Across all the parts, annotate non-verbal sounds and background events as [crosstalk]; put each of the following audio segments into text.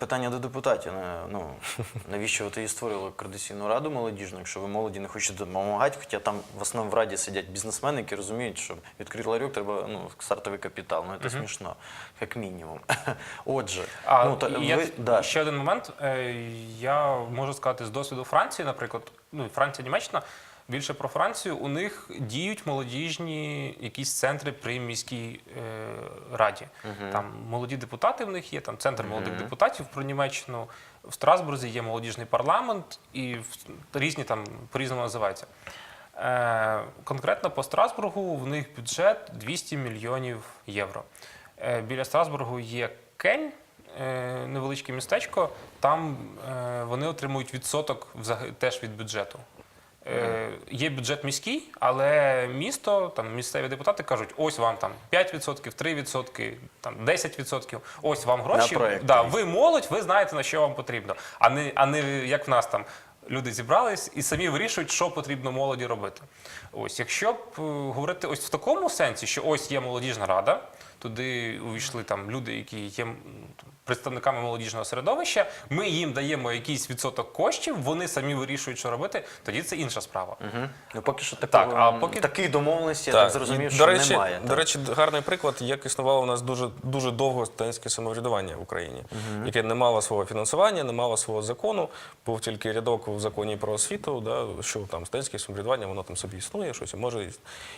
питання до депутатів. Ну, навіщо ви тоді створили координаційну раду молодіжну, якщо ви молоді не хочете допомагати, хоча там в основному в раді сидять бізнесмени, які розуміють, що відкрити ларьок треба ну, стартовий капітал. Ну, це смішно, як мінімум. [laughs] Отже, А ну, та, є ви, да. ще один момент. Е, Я можу сказати з досвіду Франції, наприклад, ну Франція, Німеччина. Більше про Францію у них діють молодіжні якісь центри при міській е, раді. Там молоді депутати в них є, там центр молодих депутатів про Німеччину. В Страсбурзі є молодіжний парламент і в- різні там по-різному називаються. Е, конкретно по Страсбургу в них бюджет 200 мільйонів євро. Е, біля Страсбургу є Кельн, е, невеличке містечко. Там е, вони отримують відсоток теж від бюджету. Е, Є бюджет міський, але місто, там місцеві депутати кажуть, ось вам там 5%, 3%, там 10%, ось вам гроші. Да, ви молодь, ви знаєте, на що вам потрібно. А не, а не як в нас там люди зібрались і самі вирішують, що потрібно молоді робити. Ось, якщо б е, говорити ось в такому сенсі, що ось є молодіжна рада, туди увійшли там люди, які є представниками молодіжного середовища, ми їм даємо якийсь відсоток коштів, вони самі вирішують, що робити, тоді це інша справа. Мгм. Ну, поки що такого, Так, а поки- такої домовленості, я так, Так, зрозумів, що речі, немає. До так. речі, гарний приклад, як існувало у нас дуже дуже довго студентське самоврядування в Україні, яке не мало свого фінансування, не мало свого закону. Був тільки рядок в законі про освіту, да, що там студентське самоврядування, воно там собі існує, щось може.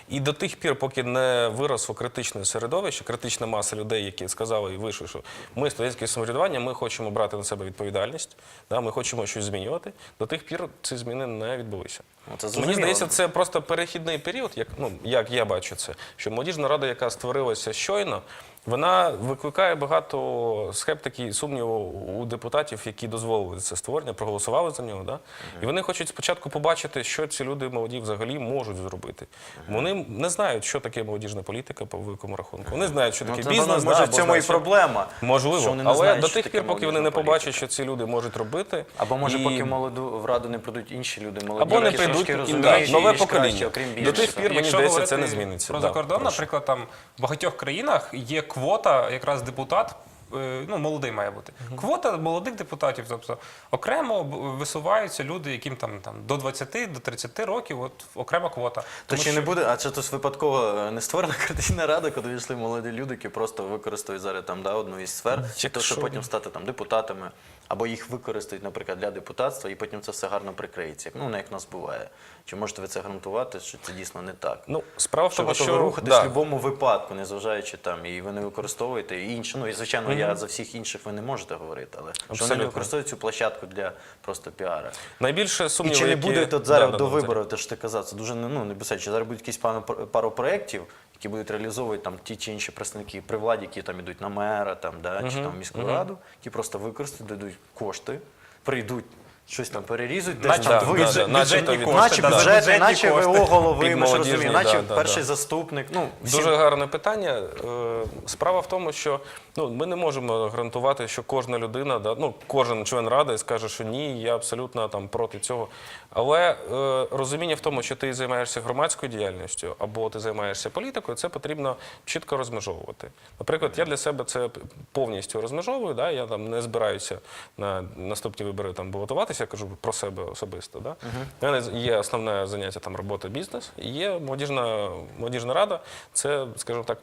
І до тих пір, поки не виросло критичне середовище, критична маса людей, які сказали і вийшли, що ми студентське самоврядування, ми хочемо брати на себе відповідальність, да, ми хочемо щось змінювати. До тих пір ці зміни не відбулися. Ну, це Мені здається, це просто перехідний період, як, ну, як я бачу це, що молодіжна рада, яка створилася щойно, вона викликає багато скептики і сумніву у депутатів, які дозволили це створення, проголосували за нього. Да? І вони хочуть спочатку побачити, що ці люди молоді взагалі можуть зробити. Вони не знають, що таке молодіжна політика по великому рахунку. Вони знають, що Ну, таке це, бізнес. може, да, в цьому і проблема. Можливо, що вони не але знають, до тих пір, поки вони не побачать, політика. що ці люди можуть робити. Або може, і- поки молоду в раду не прийдуть інші люди, молоді, або не прийдуть і, розуміють, да, і нове більш покоління. краще, окрім До тих пір, мені здається, це не зміниться. Про Да, закордон, наприклад, там в багатьох країнах є квота, якраз депутат. е, Ну, молодий має бути. Квота молодих депутатів. Тобто окремо висуваються люди, яким там, там до 20, до 30 років, от окрема квота. То Тому чи не буде, а це ж випадково е, не створена [laughs] координаційна рада, коли війшли молоді люди, які просто використають зараз там да, одну із сфер, для то що потім стати там депутатами, або їх використають, наприклад, для депутатства, і потім це все гарно прикриється. Ну, не як в нас буває. Чи можете ви це гарантувати, що це дійсно не так? Ну, справа в Що тому, готові що рухатись да. в будь-якому випадку, незважаючи там, і ви не використовуєте і інші. Ну і звичайно, я за всіх інших ви не можете говорити, але що вони не використовують цю площадку для просто піара. найбільше І чи не які... буде тут зараз Да, до да, виборів, те, що ти казав, це дуже не- ну, небезпечно. Зараз будуть якісь пару проєктів, які будуть реалізовувати там ті чи інші представники при владі, які там ідуть на мера, там, да, чи там міську раду, які просто використають, дадуть кошти, прийдуть. Щось там перерізуть, десь Наче там да, вийде. да, да, начебто від- Наче да, да. Бюджетні наче кошти. ВО голови, Під ми ж молодіжний, розуміємо, наче да, да, перший заступник. Ну, всі- Дуже гарне питання. Е, Справа в тому, що ну, ми не можемо гарантувати, що кожна людина, да, ну, кожен член ради скаже, що ні, я абсолютно там проти цього. Але е, розуміння в тому, що ти займаєшся громадською діяльністю або ти займаєшся політикою, це потрібно чітко розмежовувати. Наприклад, я для себе це повністю розмежовую. Да? Я там не збираюся на наступні вибори там балотуватися, я кажу про себе особисто. Да? У мене є основне заняття там робота бізнес, і є молодіжна, молодіжна рада. Це, скажімо так,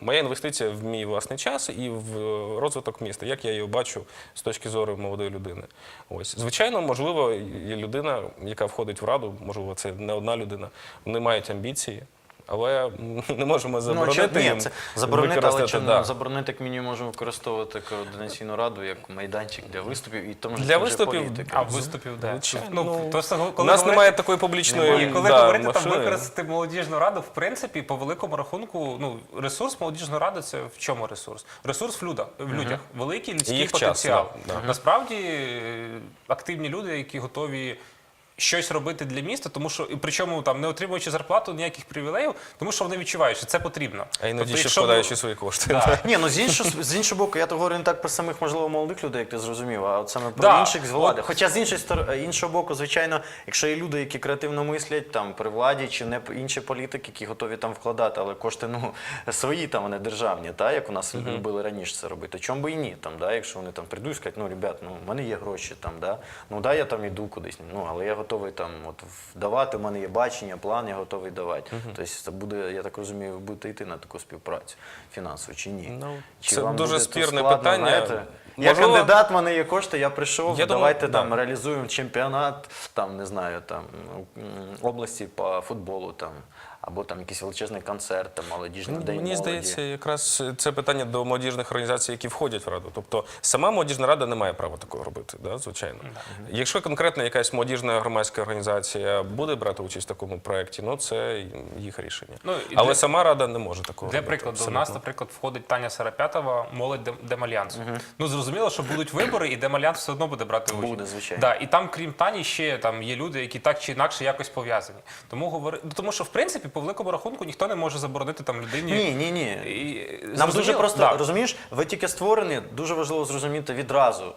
моя інвестиція в мій власний час і в розвиток міста, як я його бачу з точки зору молодої людини. Ось, звичайно, можливо, є людина, яка входить в раду, можливо, це не одна людина, вони мають амбіції. Але [laughs] не можемо Ну, заборонити чи- ні, їм це заборонити, але чому да. заборонити, як мінімум, можемо використовувати координаційну раду як майданчик для виступів і тому ж Для виступів, політики. А виступів, де? Звичайно. Ну, Ну, то, що, У коли нас говорити- немає такої публічної І коли да, говорити там використати молодіжну раду, в принципі, по великому рахунку, ну ресурс молодіжної ради це в чому ресурс? Ресурс в людях, в людях. великий людський їх потенціал. да, да. Насправді е, активні люди, які готові щось робити для міста, тому що і причому там не отримуючи зарплату ніяких привілеїв, тому що вони відчувають, що це потрібно. А іноді Тобто, ще якщо вкладаючи свої кошти. Да. Ні, ну з іншого з іншого боку, я то говорю не так про самих можливо молодих людей, як ти зрозумів, а от саме про Да. інших з влади. Хоча з іншої сторони, іншого боку, звичайно, якщо є люди, які креативно мислять там при владі чи не інші політики, які готові там вкладати, але кошти ну [laughs] свої там вони державні, та як у нас любили раніше це робити. Чому би і ні? Там, да, якщо вони там прийдуть і скажуть, ну ребят, ну в мене є гроші там, да, ну да, я там іду кудись, ну але я готовий там от давати. У мене є бачення, план, я готовий давати. Тобто це буде, я так розумію, ви будете йти на таку співпрацю фінансову чи ні? Ну, Чи це вам дуже буде спірне складно, питання. знаєте? Я Можливо- кандидат, в мене є кошти, я прийшов, Я думаю, давайте да. там реалізуємо чемпіонат, там не знаю, там області по футболу, там або там якийсь величезний концерт, там молодіжний день Ну, Мені молоді. здається, якраз це питання до молодіжних організацій, які входять в раду. Тобто сама молодіжна рада не має права такого робити, да, звичайно. Якщо конкретно якась молодіжна громадська організація буде брати участь в такому проєкті, ну це їх рішення. Ну, і Але для- сама рада не може такого Для робити. прикладу, у нас, наприклад, входить Таня Сарапятова, молодь Дем- Демальянсу. Ну зрозуміло, що будуть вибори, і Демальянс все одно буде брати участь. Буде, звичайно. Да, і там, крім Тані, ще там є люди, які так чи інакше якось пов'язані. Тому говори... ну, тому що в принципі, по великому рахунку, ніхто не може заборонити там людині. Ні, ні, ні. І, Нам зрозуміло, дуже просто да, розумієш, ви тільки створені, дуже важливо зрозуміти відразу.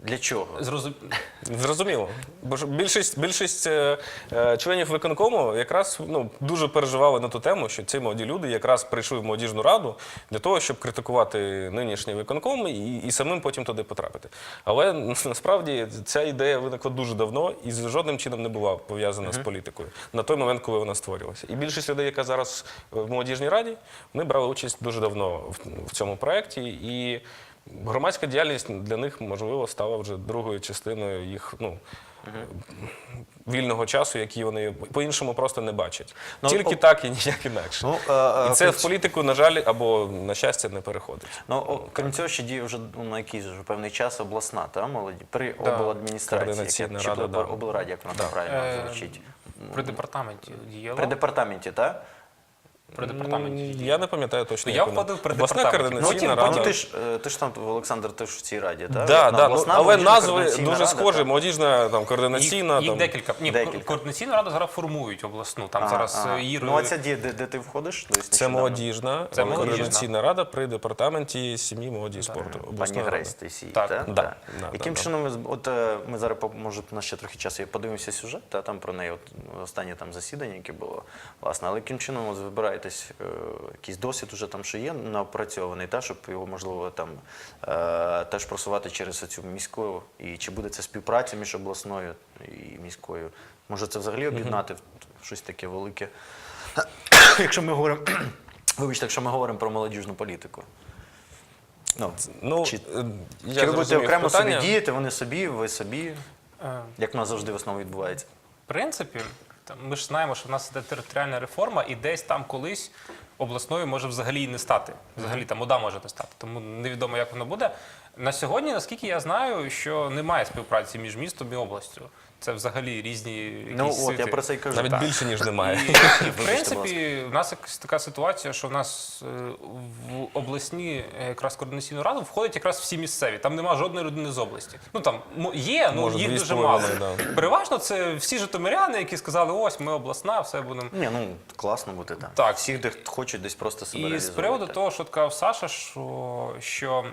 Для чого? зрозум- Зрозуміло. Бо ж більшість, більшість е, е, членів виконкому якраз ну, дуже переживали на ту тему, що ці молоді люди якраз прийшли в молодіжну раду для того, щоб критикувати нинішній виконком і, і самим потім туди потрапити. Але насправді ця ідея виникла дуже давно і з жодним чином не була пов'язана з політикою на той момент, коли вона створювалася. І більшість людей, яка зараз в молодіжній раді, вони брали участь дуже давно в, в цьому проєкті. І громадська діяльність для них, можливо, стала вже другою частиною їх ну, вільного часу, який вони по-іншому просто не бачать. Ну, Тільки о- так і ніяк інакше. Ну, е, е, і це при в політику, на жаль, або на щастя, не переходить. Ну, крім цього, ще діє вже ну, на якийсь вже певний час обласна, та, молоді, при Да. обладміністрації, як, чи рада, при да. облраді, як вона Да. правильно Е, звучить. при департаменті діяло. При департаменті, так? При департаменті. Я не пам'ятаю точно. Ну, я входив при Обласна департаменті. Ну, координаційна тим, рада. ну, ти ж е, ти ж там, Олександр, ти ж в цій раді, так? Да, да, ну, але назви дуже рада, схожі. Молодіжна, там, координаційна. їх там. декілька. Ні, Декілька. координаційну раду зараз формують обласну. Там Ага, зараз е, її Ну, а ця дія, де, де ти входиш? Це молодіжна, Це молодіжна. координаційна рада при департаменті сім'ї, молоді і спорту. Пані. Грейс Тейсій, Так. так? Так. Яким чином, от е, ми зараз, може, у нас ще трохи часу, подивимося сюжет, та, там про неї, останнє там засідання, яке було, власне, але яким чином от, ви е, якийсь досвід уже там, що є напрацьований, та, щоб його, можливо, там е, теж просувати через цю міську, і чи буде це співпраця між обласною і міською? Може це взагалі об'єднати в щось таке велике? Якщо ми говоримо, [clears throat] вибачте, якщо ми говоримо про молодіжну політику. Ну, Ну, Чи- е, я чи ви будете окремо питання. собі діяти, вони собі, ви собі, як в нас завжди в основному відбувається? В принципі, там, ми ж знаємо, що в нас іде територіальна реформа, і десь там колись обласною може взагалі і не стати. Взагалі там ОДА може не стати. Тому невідомо, як воно буде. На сьогодні, наскільки я знаю, що немає співпраці між містом і областю. Це взагалі різні якісь Ну, от світи. я про це й кажу. Навіть Так. більше, ніж немає. І, і [laughs] в принципі, в нас якась така ситуація, що в нас е, в обласні е, якраз координаційну раду входять якраз всі місцеві. Там нема жодної людини з області. Ну там мо- є, ну Може, їх дуже мало. да. Переважно це всі житомиряни, які сказали, ось ми обласна, все будемо. Ні, ну класно бути там. Так. Всіх, де хочуть десь просто себе І з приводу того, що от Саша, що, що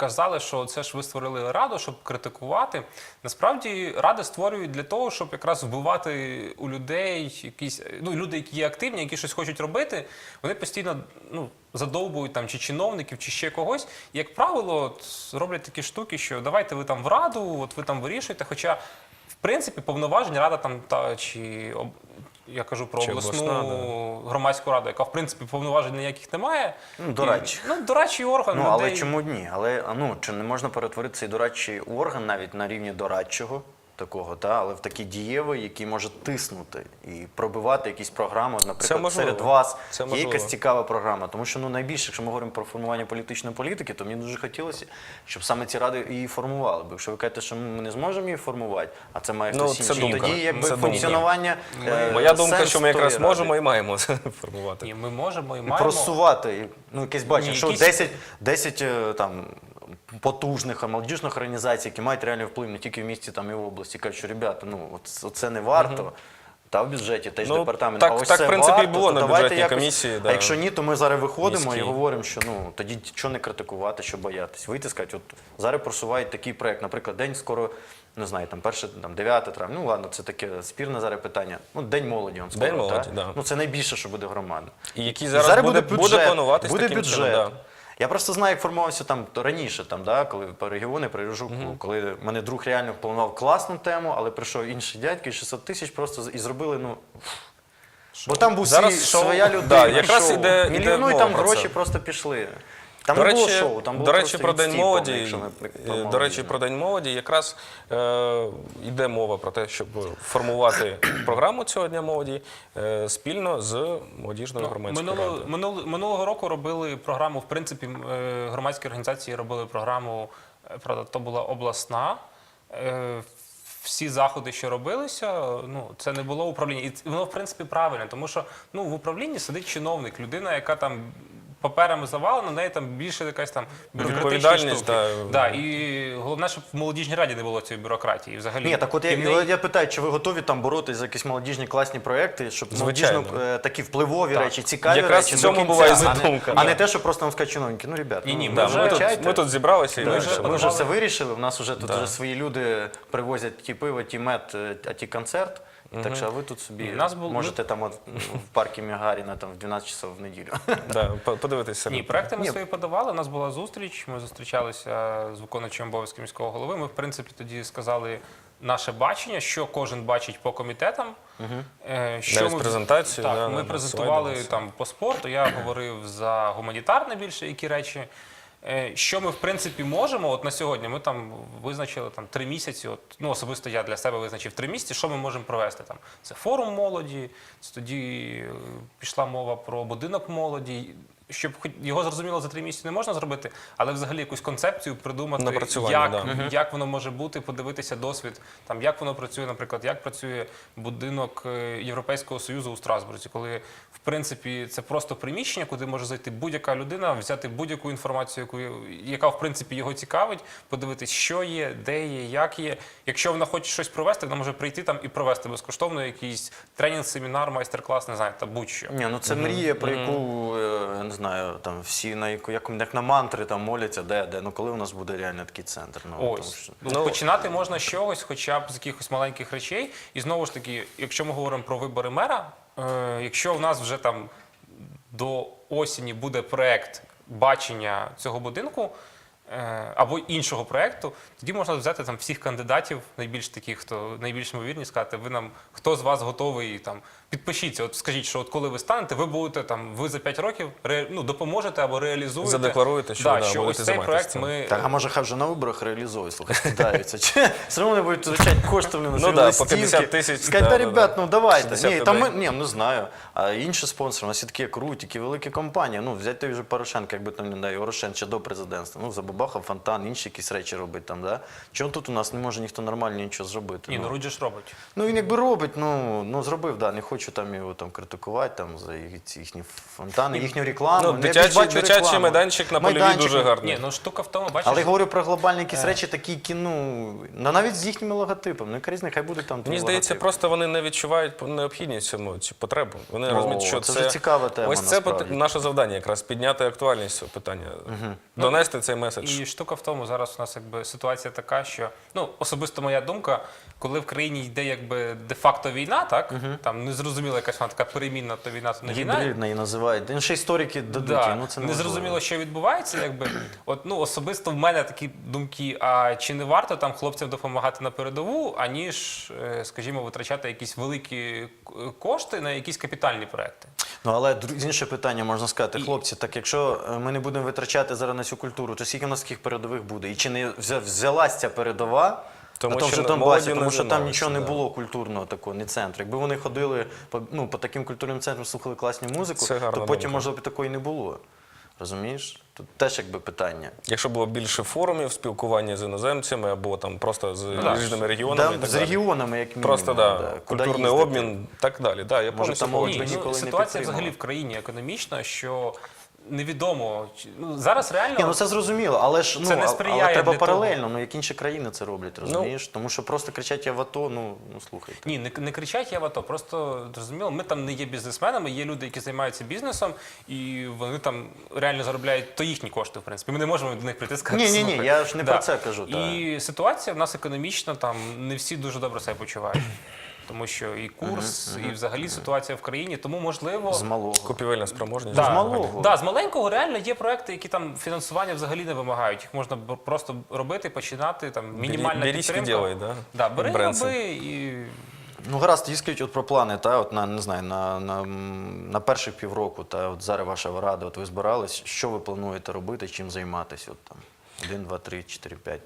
казали, що це ж ви створили раду, щоб критикувати. Насправді ради створюють для того, щоб якраз вбивати у людей якісь ну люди, які є активні, які щось хочуть робити, вони постійно ну. Задовбують там чи чиновників, чи ще когось. І, як правило, от, роблять такі штуки, що давайте ви там в раду, от ви там вирішуєте. Хоча, в принципі, повноважень рада там та чи об- я кажу про Чи обласну обласна, громадську раду, яка в принципі повноважень ніяких немає. Ну, дорадчих. Ну, дорадчий орган. Ну, але людей. чому ні? Але ну, чи не можна перетворити цей дорадчий орган навіть на рівні дорадчого такого, та, але в такий дієвий, який може тиснути і пробивати якісь програми, наприклад, серед вас Це є якась цікава програма. Тому що ну, найбільше, якщо ми говоримо про формування політичної політики, то мені дуже хотілося, щоб саме ці ради її формували. Бо якщо ви кажете, що ми не зможемо її формувати, а це має Ну, хтось це інший, тоді якби Це функціонування. е, Моя думка, що ми якраз ради. можемо і маємо формувати. Ні, ми можемо і І маємо. просувати, ну якесь бачення, що якісь- 10, 10 е, там потужних молодіжних організацій, які мають реальний вплив не тільки в місті там і в області. Кажуть, що ребята, ну це не варто. Та в бюджеті теж Ну, департамент. так- а ось так, це в принципі, варто, було на бюджетній якось- комісії, А якщо ні, то ми зараз виходимо Міській. і говоримо, що ну тоді що не критикувати, що боятись. Вийти сказати, от зараз просувають такий проект. Наприклад, день скоро. Не знаю, там перше, там 9 травня. Ну ладно, це таке спірне зараз питання. Ну, День молоді. Он скоро, День молоді, так? да. Ну це найбільше, що буде громада. І який зараз, буде, буде, плануватись буде таким бюджет. чином. Да. Я просто знаю, як формувався там то раніше, там, да, коли по регіони, при Рожуку, коли мене друг реально планував класну тему, але прийшов інший дядько і 600 тисяч просто і зробили, ну. Бо там був Зараз свій, шоу, своя людина. да, якраз шоу. іде- іде ну, і там гроші це. просто пішли. Там До не було речі, шоу, там було до речі, про День молоді, якщо ми про е, до речі, про День молоді якраз е, йде мова про те, щоб формувати [clears throat] програму цього Дня молоді е, спільно з молодіжною громадською Минулого, радою. минулого, минулого року робили програму, в принципі, е, громадські організації робили програму, е, правда, то була обласна. Е, Всі заходи, що робилися, ну це не було управління. І ц- воно, в принципі, правильно, тому що ну, в управлінні сидить чиновник, людина, яка там паперами завалена, на неї там більше якась там бюрократичні Відповідальність, штуки. да. Да, і головне, щоб в молодіжній раді не було цієї бюрократії. Взагалі. Ні, так от я, І в неї- я питаю, чи ви готові там боротися за якісь молодіжні класні проекти, щоб Звичайно. молодіжно е, такі впливові Так. речі, цікаві Якраз речі в цьому до кінця, буває а не- задумка. А не те, що просто нам скажуть чиновники, ну, ребят, Ні, ні, ну, ми Да, вже- ми, тут, ми тут зібралися і Ми вже, ми вже все вирішили. У нас вже тут Да. вже свої люди привозять ті пиво, ті мед, е, а ті концерт. Так що а ви тут собі нас було- можете там от, ну, в парку Мігаріна там в 12 часов в неділю. [laughs] Да, по- подивитися. Ні, проекти ми Ні. свої подавали. У нас була зустріч. Ми зустрічалися з виконуючим обов'язки міського голови. Ми, в принципі, тоді сказали наше бачення, що кожен бачить по комітетам. Е, Що Навіть презентацію, так, да, ми на презентували слайдах, там по спорту. Я говорив за гуманітарне більше які речі. Е, Що ми в принципі можемо? От на сьогодні ми там визначили там три місяці. От ну особисто я для себе визначив три місяці. Що ми можемо провести там? Це форум молоді. Це тоді е, пішла мова про будинок молоді. Щоб його зрозуміло за три місяці не можна зробити, але взагалі якусь концепцію придумати, як, да. як воно може бути, подивитися досвід, там як воно працює, наприклад, як працює будинок е, Європейського союзу у Страсбурзі, коли в принципі це просто приміщення, куди може зайти будь-яка людина, взяти будь-яку інформацію, яку яка в принципі його цікавить, подивитись, що є, де є, як є. Якщо вона хоче щось провести, вона може прийти там і провести безкоштовно якийсь тренінг, семінар, майстер-клас, не знаю, та будь-що. Ні, ну це мрія, про яку е, я не знаю, там всі на яку як, як на мантри там моляться, де, де. Ну коли у нас буде реально такий центр? Ну, тому що- Ну, Ну, починати можна з чогось, хоча б з якихось маленьких речей. І знову ж таки, якщо ми говоримо про вибори мера, е, якщо в нас вже там до осені буде проект бачення цього будинку. е, Або іншого проекту, тоді можна взяти там всіх кандидатів, найбільш таких, хто найбільш ймовірні, сказати, ви нам хто з вас готовий там підпишіться. От скажіть, що от коли ви станете, ви будете там, ви за 5 років ре, ну, допоможете або реалізуєте. Задекларуєте, що, да, да, що будете ось цей займатися проект цим. ми Так, а може хай вже на виборах реалізують, слухай. [laughs] Чи все одно вони будуть втрачати кошти вони на Ну свої да, по листівки. 50 тисяч, Сказати, да, да, да, ребят, да. ну давайте. 60 Ні, там ми, людей. ні, не знаю. А інші спонсори, у нас є такі круті, такі великі компанії. Ну, взяти той вже Порошенка, якби там не дай Порошенко ще до президентства. Ну, забабахав фонтан, інші якісь речі робить там, да? Чого тут у нас не може ніхто нормально нічого зробити? ні, ну Руджі ж робить. Ну він якби робить, ну, ну зробив, да, не хочу там його там критикувати там, за їхні фонтани, їхню рекламу. Ну, Ну, дитячий- бачу дитячий рекламу. майданчик на Майданчик, дуже ну, гарний. Ні, ну штука в тому, бачиш. Але я говорю про глобальні якісь речі, такі які, ну, ну, навіть з їхніми логотипами. Ну, яка різниця, хай буде там. Мені здається, логотип. просто вони не відчувають необхідність цьому чи потребу. Вони О, розуміють, що це це, цікава тема, Ось це насправді. наше завдання, якраз підняти актуальність цього питання, донести цей меседж. І штука в тому, зараз у нас якби ситуація така, що ну особисто моя думка, коли в країні йде якби де-факто війна, так там незрозуміла якась вона така перемінна, то війна, то не війна. Гібридна її називають. Ще історики дадуть, Да. ну це не зрозуміло, що відбувається. Якби от ну особисто в мене такі думки. А чи не варто там хлопцям допомагати на передову, аніж, е, скажімо, витрачати якісь великі кошти на якісь капітальні проекти? Ну, але інше питання можна сказати, І- хлопці, так якщо е, ми не будемо витрачати зараз на цю культуру, то скільки у нас таких передових буде? І чи не взя- взялась ця передова? Тому на тому що що Донбасі, тому що там нічого не було культурного такого, ні центру. Якби вони ходили по, ну, по таким культурним центрам, слухали класну музику, Це то потім, думка. може, б такої не було. Розумієш? Тут теж якби питання. Якщо було більше форумів, спілкування з іноземцями або там просто з да. різними регіонами. Да, і так з далі. регіонами, як мінімум. Просто да, Куди культурний їздити? обмін, так далі. Да, я повністю там. Ні, ну, ситуація підтримала. взагалі в країні економічна, що невідомо. чи- Ну, зараз реально. Ні, ну це зрозуміло, але ж ну, Це не а- сприяє але треба для того. паралельно, ну як інші країни це роблять, розумієш? Тому що просто кричать я в АТО, ну, ну слухайте. Ні, не, не кричать я в АТО. Просто зрозуміло, ми там не є бізнесменами, є люди, які займаються бізнесом, і вони там реально заробляють то їхні кошти, в принципі. Ми не можемо до них прийти і сказати. Ні, ні, ні, «Слухай». я ж не про це кажу, І ситуація в нас економічна, там не всі дуже добре себе почувають. Тому що і курс, і взагалі ситуація в країні. Тому можливо З малого. Купівельна спроможність. Да, З малого. Да, з маленького реально є проекти, які там фінансування взагалі не вимагають. Їх можна просто робити, починати. Там мінімальна берись і підтримка. ділай, да? Да, бери, роби і Ну гаразд, тоді скажіть от про плани, та от на не знаю, на, на, на перших півроку, та от зараз ваша рада, от ви збирались, що ви плануєте робити, чим займатися? От там один, два, три, чотири, п'ять.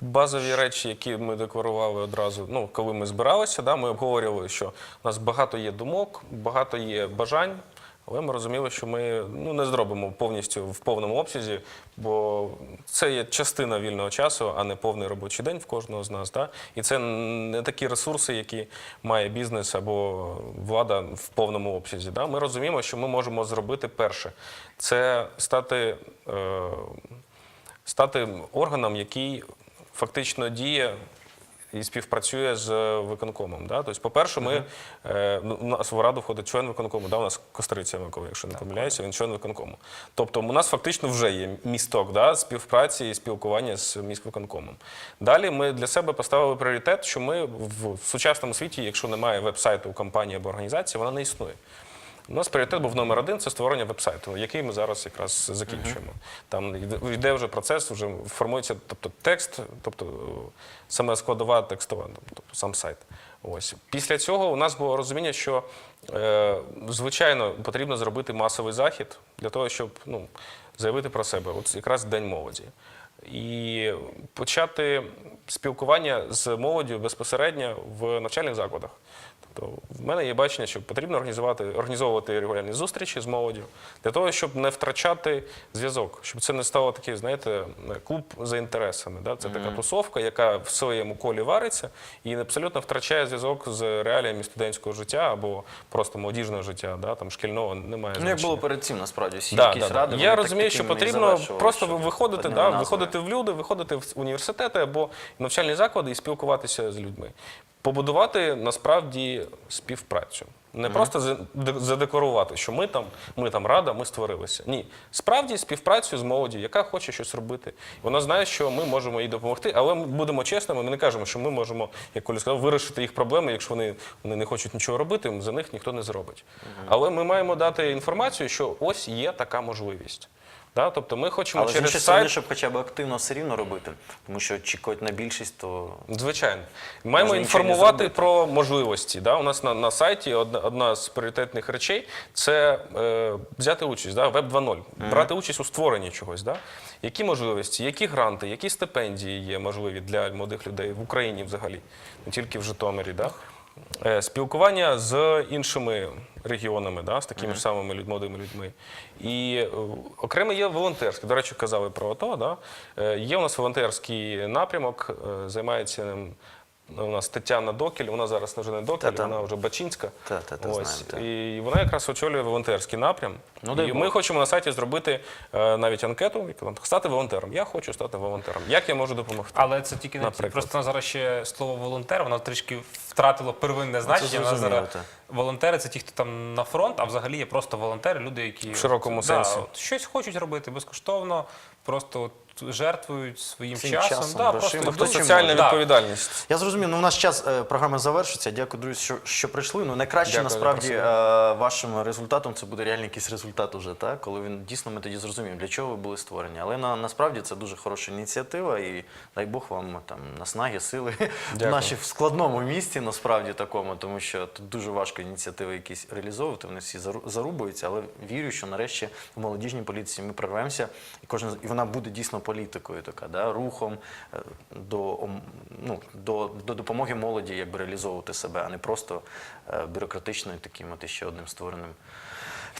Базові речі, які ми декларували одразу, ну коли ми збиралися, да, ми обговорювали, що у нас багато є думок, багато є бажань, але ми розуміли, що ми ну, не зробимо повністю в повному обсязі, бо це є частина вільного часу, а не повний робочий день в кожного з нас. Да? І це не такі ресурси, які має бізнес або влада в повному обсязі. Да? Ми розуміємо, що ми можемо зробити перше. Це стати. Е, стати органом, який фактично діє і співпрацює з виконкомом. Да? Тобто, по-перше, ми, е, ну, у нас в раду входить член виконкому, да? у нас Костриця Микола, якщо не помиляюся, він член виконкому. Тобто у нас фактично вже є місток да? співпраці і спілкування з міськвиконкомом. Далі ми для себе поставили пріоритет, що ми в сучасному світі, якщо немає веб-сайту у компанії або організації, вона не існує. У нас пріоритет був номер один це створення веб-сайту, який ми зараз якраз закінчуємо. Там йде- вже процес, вже формується тобто, текст, тобто саме складова текстова, тобто сам сайт. Ось. Після цього у нас було розуміння, що е, звичайно потрібно зробити масовий захід для того, щоб ну, заявити про себе. От якраз День молоді. І почати спілкування з молоддю безпосередньо в навчальних закладах. Тобто в мене є бачення, що потрібно організувати, організовувати регулярні зустрічі з молоддю для того, щоб не втрачати зв'язок, щоб це не стало такий, знаєте, клуб за інтересами. Да? Це така тусовка, яка в своєму колі вариться і абсолютно втрачає зв'язок з реаліями студентського життя або просто молодіжного життя, да? там шкільного немає Ну, як було перед цим, насправді, всі Да, якісь да, ради. Я так розумію, що потрібно просто що виходити, да, назви. виходити в люди, виходити в університети або навчальні заклади і спілкуватися з людьми. Побудувати насправді співпрацю. Не просто за- де- задекларувати, що ми там, ми там рада, ми створилися. Ні, справді співпрацю з молоді, яка хоче щось робити. Вона знає, що ми можемо їй допомогти, але ми будемо чесними. Ми не кажемо, що ми можемо, як Коля сказав, вирішити їх проблеми. Якщо вони, вони не хочуть нічого робити, за них ніхто не зробить. Але ми маємо дати інформацію, що ось є така можливість. Да? Тобто ми хочемо Але через сайт. щоб хоча б активно все рівно робити, тому що очікувати на більшість, то Звичайно, маємо інформувати про можливості. Да? У нас на, на сайті одна, одна з пріоритетних речей це е, взяти участь, да? Веб 2.0, брати участь у створенні чогось. Да? Які можливості, які гранти, які стипендії є можливі для молодих людей в Україні взагалі, не тільки в Житомирі. Да? Е, Спілкування з іншими регіонами, да, з такими ж самими люд- молодими людьми. І е, окремо є волонтерські. До речі, казали про АТО. Да? Е, Є у нас волонтерський напрямок, займається ним у нас Тетяна Докіль, вона зараз вже не Докіль, Та-та. вона вже Бачинська. Та-та-та, Ось. знаємо, та. І вона якраз очолює волонтерський напрям. Ну, дай і Бог. ми хочемо на сайті зробити е, навіть анкету, яка там, стати волонтером. Я хочу стати волонтером. Як я можу допомогти? Але це тільки не ті. Наприклад. Просто на зараз ще слово волонтер, воно трішки втратило первинне значення. У нас зрозуміло, зараз так. Волонтери це ті, хто там на фронт, а взагалі є просто волонтери, люди, які В широкому Да, сенсі. от щось хочуть робити безкоштовно, просто от жертвують своїм Своїм часом. часом, да, грошима, просто Тобто хто соціальна. Да. відповідальність. Я зрозумів, ну у нас час е, програми завершиться. Дякую, друзі, що, що прийшли. Ну найкраще Дякую, насправді е, вашим результатом це буде реально якийсь результат уже, так? Коли він дійсно ми тоді зрозуміємо, для чого ви були створені. Але на, насправді це дуже хороша ініціатива, і дай Бог вам там наснаги, сили [laughs] в Дякую. нашій в складному місті, насправді такому, тому що тут дуже важко ініціативи якісь реалізовувати. Вони всі зару- зарубуються, але вірю, що нарешті в молодіжній політиці ми прорвемося, і кожен і вона буде дійсно політикою, така да, рухом е, до, ну, до, до допомоги молоді, якби реалізовувати себе, а не просто е, бюрократичною таким от ще одним створеним.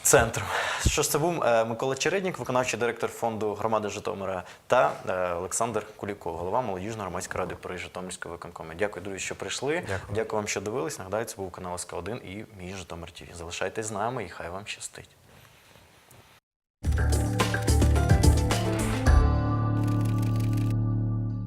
Центром. Що ж це був Микола Череднік, виконавчий директор фонду громади Житомира, та е, Олександр Куліков, голова молодіжної громадської ради при Житомирської виконкомі. Дякую, друзі, що прийшли. Дякую. вам, що дивились. Нагадаю, це був канал СК1 і мій Житомир ТВ. Залишайтесь з нами і хай вам щастить.